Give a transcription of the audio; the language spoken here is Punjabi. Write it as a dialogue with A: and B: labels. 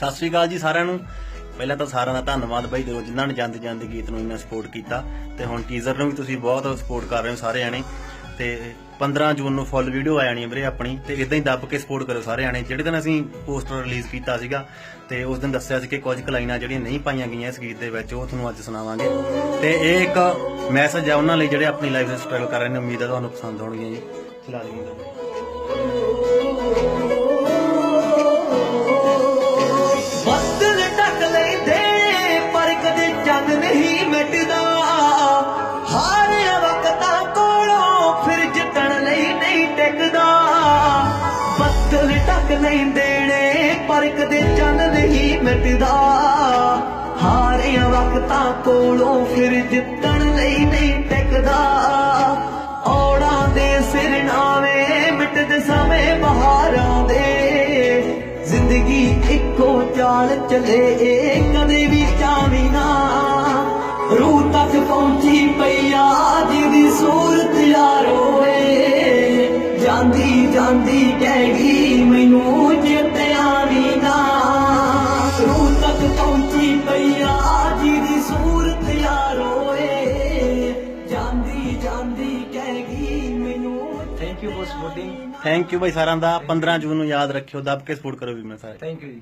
A: ਸਤਿ ਸ਼੍ਰੀ ਅਕਾਲ ਜੀ ਸਾਰਿਆਂ ਨੂੰ। ਪਹਿਲਾਂ ਤਾਂ ਸਾਰਿਆਂ ਦਾ ਧੰਨਵਾਦ ਬਾਈ ਦਿਲੋਂ ਜਿਨ੍ਹਾਂ ਨੇ ਜਾਂਦੇ ਜਾਂਦੇ ਗੀਤ ਨੂੰ ਇੰਨਾ ਸਪੋਰਟ ਕੀਤਾ। ਤੇ ਹੁਣ ਟੀਜ਼ਰ ਨੂੰ ਵੀ ਤੁਸੀਂ ਬਹੁਤ ਸਪੋਰਟ ਕਰ ਰਹੇ ਹੋ ਸਾਰੇ ਜਾਣੇ ਤੇ 15 ਜੂਨ ਨੂੰ ਫੁੱਲ ਵੀਡੀਓ ਆ ਜਾਣੀ ਹੈ ਵੀਰੇ ਆਪਣੀ। ਤੇ ਇਦਾਂ ਹੀ ਦੱਬ ਕੇ ਸਪੋਰਟ ਕਰੋ ਸਾਰੇ ਜਾਣੇ ਜਿਹੜੇ ਦਿਨ ਅਸੀਂ ਪੋਸਟਰ ਰਿਲੀਜ਼ ਕੀਤਾ ਸੀਗਾ, ਤੇ ਉਸ ਦਿਨ ਦੱਸਿਆ ਸੀ ਕਿ ਕੁਝ ਕੁ ਲਾਈਨਾਂ ਜਿਹੜੀਆਂ ਨਹੀਂ ਪਾਈਆਂ ਗਈਆਂ ਇਸ ਗੀਤ ਦੇ ਵਿੱਚ, ਉਹ ਤੁਹਾਨੂੰ ਅੱਜ ਸੁਣਾਵਾਂਗੇ। ਤੇ ਇਹ ਇੱਕ ਮੈਸੇਜ ਆ ਉਹਨਾਂ ਲਈ ਜਿਹੜੇ ਆਪਣੀ ਲਾਈਫ ਵਿੱਚ ਸਟਰਗਲ ਕਰ ਰਹੇ ਨੇ। ਉਮੀਦ ਹੈ ਤੁਹਾਨੂੰ ਪਸੰਦ ਹੋਣਗੀਆਂ ਜੀ। ਚਲਾ ਦੇਈਏ
B: ਟਿਕਦਾ ਬੱਦਲ ਢੱਕ ਲੈਂਦੇ ਨੇ, ਪਰ ਕਦੇ ਚੰਨ ਨਹੀਂ ਮਿਟਦਾ। ਹਾਰਿਆ ਵਕਤਾਂ ਕੋਲੋਂ ਫਿਰ ਜਿੱਤਣ ਲਈ ਨਹੀਂ ਟਿਕਦਾ। ਔੜਾਂ ਦੇ ਸਿਰ ਨਾਵੇਂ, ਮਿਟਦੇ ਸਮੇਂ ਬਹਾਰਾਂ ਦੇ। ਜ਼ਿੰਦਗੀ ਇੱਕੋ ਚਾਲ ਚਲੇ ਕਦੇ ਵੀ ਚਾਵੀ ਨਾ। ਰੂਹ ਤੱਕ ਪਹੁੰਚੀ ਜਾਂਦੀ ਜਾਂਦੀ ਕਹਿ ਗਈ ਮੈਨੂੰ ਚੇਤਿਆ ਵੀ ਨਾ ਰੂਹ ਤੱਕ ਪਹੁੰਚੀ ਪਈਆ ਜਿਹਦੀ ਸੂਰਤ ਯਾਰੋ ਏ। ਜਾਂਦੀ ਜਾਂਦੀ ਕਹਿ ਗਈ ਮੈਨੂੰ
C: thank you for supporting
A: thank you ਬਾਈ ਸਾਰਿਆਂ ਦਾ। 15 ਜੂਨ ਨੂੰ ਯਾਦ ਰੱਖਿਓ ਦੱਬ ਕੇ ਸਪੋਰਟ ਕਰੋ ਵੀ ਮੈਂ ਸਾਰੇ।
C: ਥੈਂਕ ਯੂ ਜੀ।